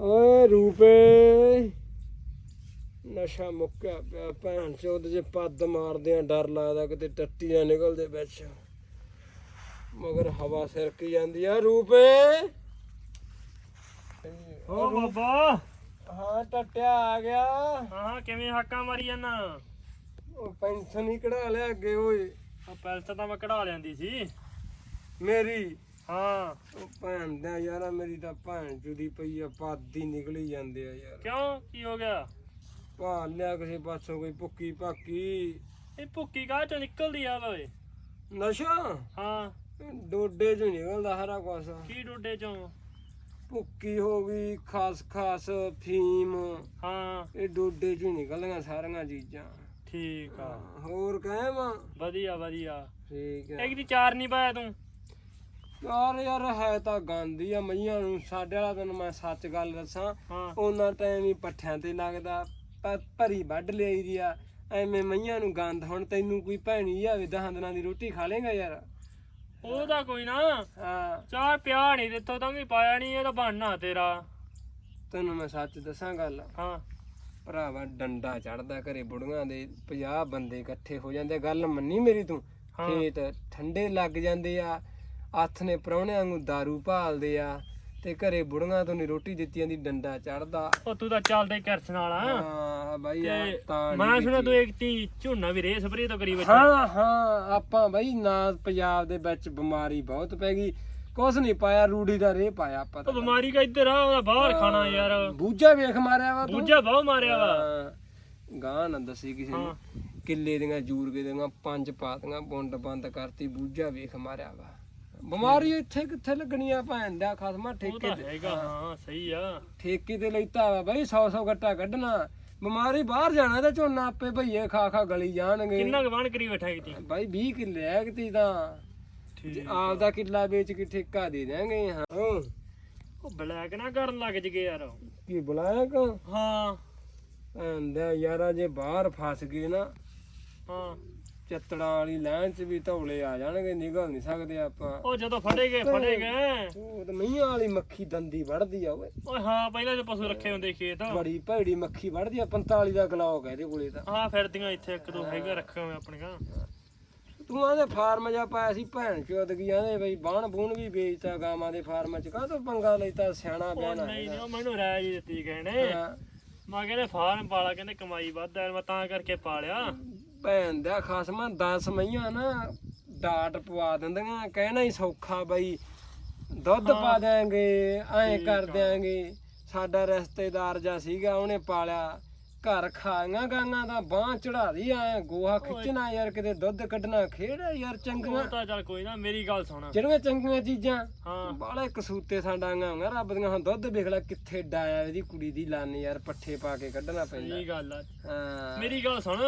ਓਏ ਰੂਪੇ। ਨਸ਼ਾ ਮੁੱਕਿਆ ਪਿਆ ਭੈਣ ਚੋਦ ਜੇ ਪੱਦ ਮਾਰਦੇ ਆ ਡਰ ਲੱਗਦਾ ਕਿਤੇ ਟੱਟੀ ਨਾ ਨਿਕਲਦੇ ਵਿੱਚ। ਮਗਰ ਹਵਾ ਸਿਰਕ ਜਾਂਦੀ ਆ। ਰੂਪੇ। ਓ ਬਾਬਾ। ਹਾਂ ਟੱਟਿਆ ਆ ਗਿਆ। ਹਾਂ ਕਿਵੇਂ ਹਾਕਾਂ ਮਾਰੀ ਜਾਂਦਾ? ਉਹ ਪੈਨਸ਼ਨ ਹੀ ਕਢਾ ਲਿਆ ਅੱਗੇ ਓਏ। ਆ ਪੈਲਸ ਤਾਂ ਮੈਂ ਕਢਾ ਲਿਆਂਦੀ ਸੀ। ਮੇਰੀ। ਹਾਂ। ਉਹ ਭੈਣ ਦਾ ਯਾਰਾ ਮੇਰੀ ਤਾਂ ਭੈਣ ਚੁਦੀ ਪਈ ਆ ਪੱਦ ਨਿਕਲੀ ਜਾਂਦੇ ਆ ਯਾਰ। ਕਿਉਂ? ਕੀ ਹੋ ਗਿਆ? ਭਾਲ ਲਿਆ ਕਿਸੇ ਪਾਸੋਂ ਕੋਈ ਭੁੱਕੀ ਭਾਕੀ। ਇਹ ਭੁੱਕੀ ਕਾਹ ਚੋਂ ਨਿਕਲਦੀ ਆ ਓਏ? ਨਸ਼ਾ? ਹਾਂ। ਡੋਡੇ ਚੋਂ ਨਿਕਲਦਾ ਹਰਾ ਕੁਛ। ਕੀ ਡੋਡੇ ਚੋਂ? ਭੁੱਕੀ ਹੋ ਗਈ ਖਾਸ ਖਾਸ ਫੀਮ। ਹਾਂ। ਇਹ ਡੋਡੇ ਚੋਂ ਨਿਕਲਦੀਆਂ ਸਾਰੀਆਂ ਚੀਜ਼ਾਂ। ਠੀਕ ਆ। ਹੋਰ ਕਹਿ ਮਾਂ ਵਧੀਆ ਵਧੀਆ। ਠੀਕ ਹੈ ਇੱਕ ਦੀ ਚਾਰ ਨਹੀਂ ਪਾਇਆ ਤੂੰ? ਯਾਰ ਯਾਰ ਹੈ ਤਾਂ ਗਾਂਦੀ ਆ ਮਈਆਂ ਨੂੰ ਸਾਡੇ ਵਾਲਾ ਤੈਨੂੰ ਮੈਂ ਸੱਚ ਗੱਲ ਦੱਸਾਂ। ਹਾਂ। ਉਹਨਾਂ ਟਾਈਮ ਹੀ ਪੱਠਿਆਂ ਤੇ ਲੱਗਦਾ ਭ- ਭਰੀ ਵੱਢ ਲਈ ਦੀ ਆ। ਐਵੇਂ ਮਈਆਂ ਨੂੰ ਗੰਦ ਹੁਣ ਤੈਨੂੰ ਕੋਈ ਭੈਣੀ ਆਵੇ ਦਹਾਂ ਦਿਨਾਂ ਦੀ ਰੋਟੀ ਖਾ ਲੇਗਾ ਯਾਰ। ਉਹ ਤਾਂ ਕੋਈ ਨਾ। ਹਾਂ। ਚਾਰ ਪਿਆ ਨਹੀਂ ਦਿੱਤੋ ਤਾਂ ਵੀ ਪਾਇਆ ਨਹੀਂ ਇਹ ਤਾਂ ਬਣਨਾ ਤੇਰਾ। ਤੈਨੂੰ ਮੈਂ ਸੱਚ ਦੱਸਾਂ ਗੱਲ। ਹਾਂ। ਭਰਾਵਾ ਡੰਡਾ ਚੜਦਾ ਘਰੇ ਬੁੜੀਆਂ ਦੇ 50 ਬੰਦੇ ਇਕੱਠੇ ਹੋ ਜਾਂਦੇ ਗੱਲ ਮੰਨੀ ਮੇਰੀ ਤੂੰ? ਹਾਂ। ਖੇਤ ਠੰਡੇ ਲੱਗ ਜਾਂਦੇ ਆ ਹੱਥ ਨੇ ਪ੍ਰਾਹੁਣਿਆਂ ਨੂੰ दारू ਭਾਲਦੇ ਆ ਤੇ ਘਰੇ ਬੁੜੀਆਂ ਤੋਂ ਨੀ ਰੋਟੀ ਦਿੱਤੀ ਜਾਂਦੀ ਡੰਡਾ ਚੜਦਾ। ਉਹ ਤੂੰ ਤਾਂ ਚੱਲਦੇ ਕਿਰਸ ਨਾਲ। ਆ ਹਾਂ ਬਾਈ ਆ ਤੇ ਤਾਂ ਨੀ ਮੈਂ ਸੁਣਿਆ ਤੂੰ ਕੀਤੀ। ਇੱਕ ਤੀ ਝੋਨਾ ਵੀ ਰੇ ਸਪਰੇ ਤੋਂ ਕਰੀ ਵਿੱਚ ਹਾਂ ਹਾਂ ਆਪਾਂ ਬਾਈ ਨਾ ਪੰਜਾਬ ਦੇ ਵਿੱਚ ਬਿਮਾਰੀ ਬਹੁਤ ਪੈ ਗਈ। ਕੁਛ ਨਹੀਂ ਪਾਇਆ ਰੂੜੀ ਦਾ ਰੇ ਪਾਇਆ ਆਪਾਂ ਉਹ ਤਾਂ ਬਿਮਾਰੀ ਕਾ ਇੱਧਰ ਆ ਉਹਦਾ ਬਾਹਰ ਖਾਣਾ ਯਾਰ। ਬੂਝਾ ਵੇਖ ਮਾਰਿਆ ਵਾ ਤੂੰ। ਬੂਝਾ ਬਹੁ ਮਾਰਿਆ ਵਾ। ਹਾਂ। ਗਾਂ ਨਾ ਦੱਸੀ ਕਿਸੇ ਨੂੰ। ਕਿੱਲੇ ਦੀਆਂ ਜੂਰਗੇ ਦੀਆਂ ਪੰਜ ਪਾਤੀਆਂ ਬੁੰਡ ਬੰਦ ਕਰਤੀ ਬੂਝਾ ਵੇਖ ਮਾਰਿਆ ਵਾ। ਬਿਮਾਰੀ ਇੱਥੇ ਕਿੱਥੇ ਲੱਗਣੀ ਆ ਭੈਣ ਦਾ ਖਸਮਾ ਉਹ ਠੇਕੇ ਤਾਂ। ਤੇ ਹੈਗਾ ਹਾਂ ਸਹੀ ਆ। ਠੇਕੇ ਤੇ ਲੈਤਾ ਵਾ ਬਈ 100 100 ਗੱਟਾ ਕੱਢਣਾ। ਬਿਮਾਰੀ ਬਾਹਰ ਜਾਣਾ ਤੇ ਝੋਨਾ ਆਪੇ ਭਈਏ ਖਾ ਖਾ ਗਲੀ ਜਾਣਗੇ। ਕਿੰਨਾ ਬਣ ਕਰੀ ਬੈਠਾ ਕਿਤੀ ਬਾਈ 20 ਕਿੱਲੇ ਐ ਕਿਤੇ ਤਾਂ ਜੇ ਆਪਦਾ ਕਿੱਲਾ ਵੇਚ ਕੇ ਠੇਕਾ ਦੇ ਦਿਆਂਗੇ ਹਾਂ। ਉਹ ਉਹ ਬਲੈਕ ਨਾ ਕਰਨ ਲੱਗ ਜਗੇ ਯਾਰ। ਕੀ ਬੁਲਾਇਆ ਕਾ ਹਾਂ ਆਂਦਾ ਯਾਰਾ ਜੇ ਬਾਹਰ ਫਸ ਗਏ ਨਾ। ਹਾਂ। ਚੱਤੜਾਂ ਵਾਲੀ ਲਾਈਨ 'ਚ ਵੀ ਧੌਲੇ ਆ ਜਾਣਗੇ ਨਿਕਲ ਨਹੀਂ ਸਕਦੇ ਆਪਾਂ। ਉਹ ਜਦੋਂ ਫੜੇ ਗਏ ਫੜੇ ਗਏ ਉਹ ਤੇ ਮਈਆਂ ਵਾਲੀ ਮੱਖੀ ਦੰਦੀ ਵੜਦੀ ਆ ਓਏ। ਓਏ ਹਾਂ ਪਹਿਲਾਂ ਜੋ ਪਸ਼ੂ ਰੱਖੇ ਹੁੰਦੇ ਖੇਤ। ਬੜੀ ਭੈੜੀ ਮੱਖੀ ਵੜਦੀ ਆ 45 ਦਾ ਗਲੌਕ ਹੈ ਇਹਦੇ ਕੋਲੇ ਤਾਂ। ਹਾਂ ਫਿਰਦੀਆਂ ਇੱਥੇ ਇੱਕ ਦੋ ਹੈਗਾ ਰੱਖੇ ਹੋਏ ਆਪਣੀਆਂ। ਤੂੰ ਆਂਦੇ ਫਾਰਮ ਜਾ ਪਾਇਆ ਸੀ ਭੈਣ ਚੋਦ ਕੀ ਆਂਦੇ ਬਈ ਬਾਣ ਬੂਣ ਵੀ ਵੇਚਤਾ ਗਾਵਾਂ ਦੇ ਫਾਰਮ 'ਚ ਕਾਹ ਤੋਂ ਪੰਗਾ ਲੈਤਾ ਸਿਆਣਾ ਬਿਆਣਾ ਨਹੀਂ ਨਹੀਂ ਮੈਨੂੰ ਹੀ ਦਿੱਤੀ ਗਏ ਨੇ। ਮੈਂ ਕਹਿੰਦੇ ਫਾਰਮ ਪਾਲਾ ਕਹਿੰਦੇ ਕਮਾਈ ਵੱਧ ਆ ਮੈਂ ਤਾਂ ਕਰਕੇ ਪਾਲਿਆ। ਭੈਣ ਦਾ ਖਸਮਾ 10 ਮਈਆਂ ਨਾ ਡਾਟ ਪਵਾ ਦਿੰਦੀਆਂ ਕਹਿਣਾ ਹੀ ਸੌਖਾ ਬਈ। ਦੁੱਧ ਪਾ ਦਿਆਂਗੇ ਐਂ ਕਰ ਦਿਆਂਗੇ। ਸਾਡਾ ਰਿਸ਼ਤੇਦਾਰ ਜਾ ਸੀਗਾ ਉਹਨੇ ਪਾਲਿਆ। ਘਰ ਖਾਈਆਂ ਗਾਂਗਾ ਦਾ ਬਾਹ ਚੜਾਦੀ ਐ ਗੋਹਾ ਖਿੱਚਣਾ ਯਾਰ ਕਿਤੇ ਦੁੱਧ ਕੱਢਣਾ ਆ ਯਾਰ ਚੰਗੀਆਂ। ਤਾਂ ਚੱਲ ਕੋਈ ਨਾ ਮੇਰੀ ਗੱਲ ਸੁਣ। ਜਿਹੜੀਆਂ ਚੰਗੀਆਂ ਚੀਜ਼ਾਂ ਹਾਂ। ਬਾਲੇ ਕਸੂਤੇ ਸਾਡਾਂਗਾ ਹੋਗਾ ਰੱਬ ਦੀਆਂ ਹੁਣ ਦੁੱਧ ਵੇਖ ਲੈ ਕਿੱਥੇ ਡਾਇਆ ਇਹਦੀ ਕੁੜੀ ਦੀ ਲਾਨੀ ਯਾਰ ਪੱਠੇ ਪਾ ਕੇ ਕੱਢਣਾ ਪੈਂਦਾ। ਸਹੀ ਗੱਲ ਆ। ਹਾਂ। ਮੇਰੀ ਗੱਲ ਸੁਣ।